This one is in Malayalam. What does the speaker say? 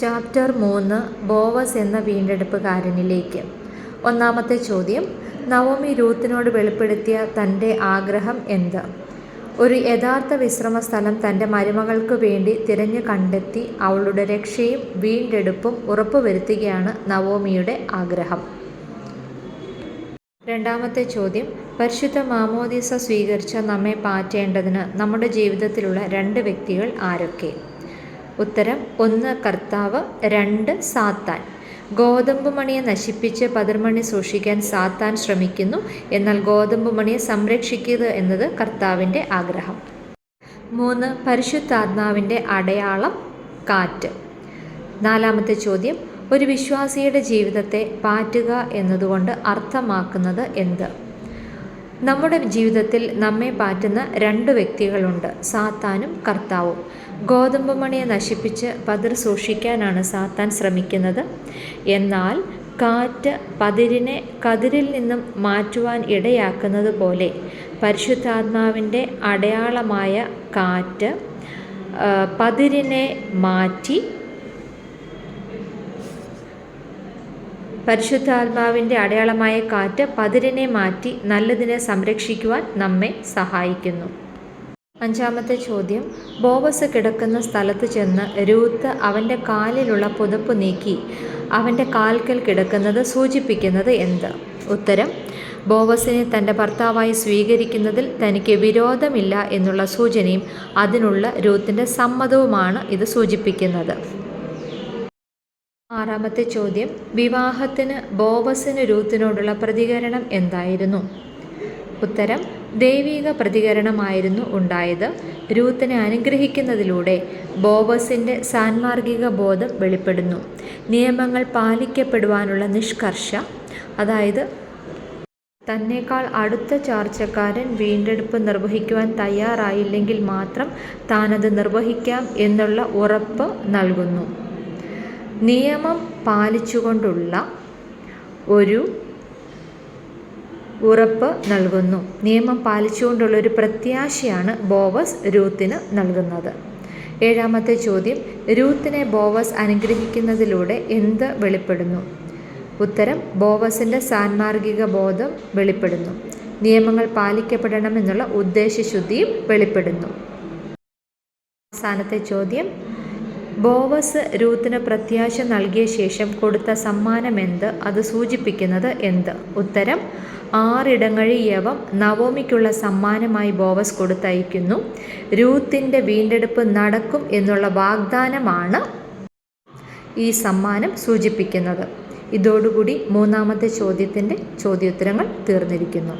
ചാപ്റ്റർ മൂന്ന് ബോവസ് എന്ന വീണ്ടെടുപ്പുകാരനിലേക്ക്. ഒന്നാമത്തെ ചോദ്യം നവോമി രൂത്തിനോട് വെളിപ്പെടുത്തിയ തന്റെ ആഗ്രഹം എന്ത്? ഒരു യഥാർത്ഥ വിശ്രമ സ്ഥലം തന്റെ മരുമകൾക്ക് വേണ്ടി തിരഞ്ഞു കണ്ടെത്തി അവളുടെ രക്ഷയും വീണ്ടെടുപ്പും ഉറപ്പുവരുത്തുകയാണ് നവോമിയുടെ ആഗ്രഹം. രണ്ടാമത്തെ ചോദ്യം പരിശുദ്ധ മാമോദീസ സ്വീകരിച്ച നമ്മെ പാറ്റേണ്ടതിന് നമ്മുടെ ജീവിതത്തിലുള്ള രണ്ട് വ്യക്തികൾ ആരൊക്കെ? ഉത്തരം ഒന്ന് കർത്താവ് രണ്ട് സാത്താൻ. ഗോതമ്പ് മണിയെ നശിപ്പിച്ച് പതിർമണി സൂക്ഷിക്കാൻ സാത്താൻ ശ്രമിക്കുന്നു. എന്നാൽ ഗോതമ്പ് മണിയെ സംരക്ഷിക്കുക എന്നത് കർത്താവിന്റെ ആഗ്രഹം. മൂന്ന് പരിശുദ്ധാത്മാവിന്റെ അടയാളം കാറ്റ്. നാലാമത്തെ ചോദ്യം ഒരു വിശ്വാസിയുടെ ജീവിതത്തെ പാറ്റുക എന്നതുകൊണ്ട് അർത്ഥമാക്കുന്നത് എന്ത്? നമ്മുടെ ജീവിതത്തിൽ നമ്മെ പാറ്റുന്ന രണ്ട് വ്യക്തികളുണ്ട്. സാത്താനും കർത്താവും. ഗോതമ്പ് മണിയെ നശിപ്പിച്ച് പതിർ സൂക്ഷിക്കാനാണ് സാത്താൻ ശ്രമിക്കുന്നത്. എന്നാൽ കാറ്റ് പതിരിനെ കതിരിൽ നിന്നും മാറ്റുവാൻ ഇടയാക്കുന്നത് പോലെ പരിശുദ്ധാത്മാവിന്റെ അടയാളമായ കാറ്റ് പതിരിനെ മാറ്റി പരിശുദ്ധാത്മാവിന്റെ അടയാളമായ കാറ്റ് പതിരിനെ മാറ്റി നല്ലതിനെ സംരക്ഷിക്കുവാൻ നമ്മെ സഹായിക്കുന്നു. അഞ്ചാമത്തെ ചോദ്യം. ബോവസ് കിടക്കുന്ന സ്ഥലത്ത് ചെന്ന് രൂത്ത് അവന്റെ കാലിലുള്ള പുതപ്പ് നീക്കി അവന്റെ കാൽക്കൽ കിടക്കുന്നത് സൂചിപ്പിക്കുന്നത് എന്ത്? ഉത്തരം. ബോവസിനെ തന്റെ ഭർത്താവായി സ്വീകരിക്കുന്നതിൽ തനിക്ക് വിരോധമില്ല എന്നുള്ള സൂചനയും അതിനുള്ള രൂത്തിന്റെ സമ്മതവുമാണ് ഇത് സൂചിപ്പിക്കുന്നത്. ആറാമത്തെ ചോദ്യം വിവാഹത്തിന് ബോവസിന് രൂത്തിനോടുള്ള പ്രതികരണം എന്തായിരുന്നു? ഉത്തരം ദൈവിക പ്രതികരണമായിരുന്നു ഉണ്ടായത്. രൂത്തിനെ അനുഗ്രഹിക്കുന്നതിലൂടെ ബോവസിന്റെ സാൻമാർഗിക ബോധം വെളിപ്പെടുന്നു. നിയമങ്ങൾ പാലിക്കപ്പെടുവാനുള്ള നിഷ്കർഷ അതായത് തന്നേക്കാൾ അടുത്ത ചാർച്ചക്കാരൻ വീണ്ടെടുപ്പ് നിർവഹിക്കുവാൻ തയ്യാറായില്ലെങ്കിൽ മാത്രം താനത് നിർവഹിക്കാം എന്നുള്ള ഉറപ്പ് നൽകുന്നു. നിയമം പാലിച്ചുകൊണ്ടുള്ള ഒരു ഉറപ്പ് നൽകുന്നു. നിയമം പാലിച്ചുകൊണ്ടുള്ള ഒരു പ്രത്യാശയാണ് ബോവസ് രൂത്തിന് നൽകുന്നത്. ഏഴാമത്തെ ചോദ്യം രൂത്തിനെ ബോവസ് അനുഗ്രഹിക്കുന്നതിലൂടെ എന്ത് വെളിപ്പെടുന്നു? ഉത്തരം ബോവസിന്റെ സാൻമാർഗിക ബോധം വെളിപ്പെടുന്നു. നിയമങ്ങൾ പാലിക്കപ്പെടണമെന്നുള്ള ഉദ്ദേശശുദ്ധിയും വെളിപ്പെടുന്നു. അവസാനത്തെ ചോദ്യം ബോവസ് രൂത്തിന് പ്രത്യാശ നൽകിയ ശേഷം കൊടുത്ത സമ്മാനമെന്ത്? അത് സൂചിപ്പിക്കുന്നത് എന്ത്? ഉത്തരം ആറിടങ്ങഴി യവം നവോമിക്കുള്ള സമ്മാനമായി ബോവസ് കൊടുത്തയക്കുന്നു രൂത്തിന്റെ വീണ്ടെടുപ്പ് നടക്കും എന്നുള്ള വാഗ്ദാനമാണ് ഈ സമ്മാനം സൂചിപ്പിക്കുന്നത്. ഇതോടുകൂടി മൂന്നാമത്തെ ചോദ്യത്തിന്റെ ചോദ്യോത്തരങ്ങൾ തീർന്നിരിക്കുന്നു.